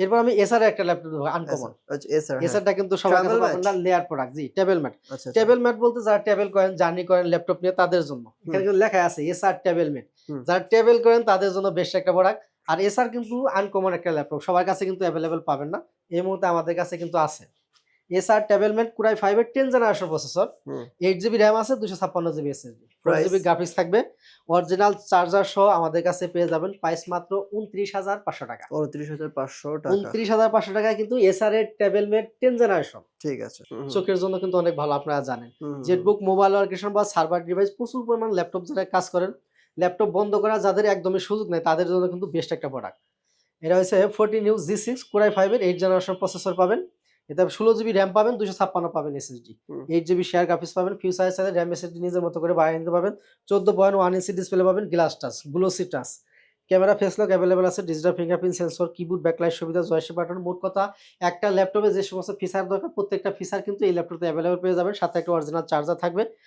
এরপর আমি এসআর একটা ল্যাপটপ দেবো আনকমন আচ্ছা এসআরটা কিন্তু সবার কাছে পাবেন না লেয়ার প্রোডাক্ট জি টেবিল ম্যাট। টেবিল ম্যাট বলতে যারা টেবিল করেন জার্নি করেন ল্যাপটপ নিয়ে তাদের জন্য। এখানে কিন্তু লেখা আছে এসআর টেবিল ম্যাট। যারা টেবিল করেন তাদের জন্য বেশ একটা প্রোডাক্ট আর এসআর কিন্তু আনকমন একটা ল্যাপটপ সবার কাছে কিন্তু অ্যাভেলেবেল পাবেন না। এই মুহূর্তে আমাদের কাছে কিন্তু আছে। এসআর টেবিল ম্যাট কুরাই ফাইভের ten generation processor. Eight GB RAM আছে দুশো ছাপ্পান্ন GB SSD four? GB graphics থাকবে। অরিজিনাল চার্জার সহ আমাদের কাছে পেয়ে যাবেন প্রাইস মাত্র উনত্রিশ হাজার পাঁচশো টাকা। উনত্রিশ হাজার পাঁচশো টাকা। উনত্রিশ হাজার পাঁচশো টাকায় কিন্তু এসআর এর টেবিল ম্যাট টেন জেনারেশন ঠিক আছে। চোখের জন্য কিন্তু অনেক ভালো আপনারা জানেন। জেটবুক মোবাইল ওয়ার্কেশন বা সার্ভার ডিভাইস প্রচুর পরিমাণ ল্যাপটপ যারা কাজ করেন ল্যাপটপ বন্ধ করা যাদের একদমই সুযোগ নেই তাদের জন্য কিন্তু বেস্ট একটা প্রোডাক্ট এটা হচ্ছে fourteen U G six core i ফাইভের এইট জেনারেশন প্রসেসর পাবেন। এতে ষোলো জিবি র্যাম পাবেন দুশো ছাপ্পান্ন পাবেন SSD. Eight GB share graphics পাবেন ফিউচারের সাথে র্যাম এসএসডি নিজের মতো করে বাড়িয়ে নিতে পাবেন চোদ্দ পয়েন্ট ওয়ান ইঞ্চি ডিসপ্লে পাবেন glass touch glossy touch camera face lock available আছে digital fingerprint sensor keyboard backlight সুবিধা জয়সি বাটন মোট কথা একটা ল্যাপটপে যে সমস্ত ফিচার দরকার প্রত্যেকটা ফিচার কিন্তু এই ল্যাপটপে অ্যাভেলেবেল পেয়ে যাবেন। সাথে একটা অরিজিনাল চার্জার থাকবে।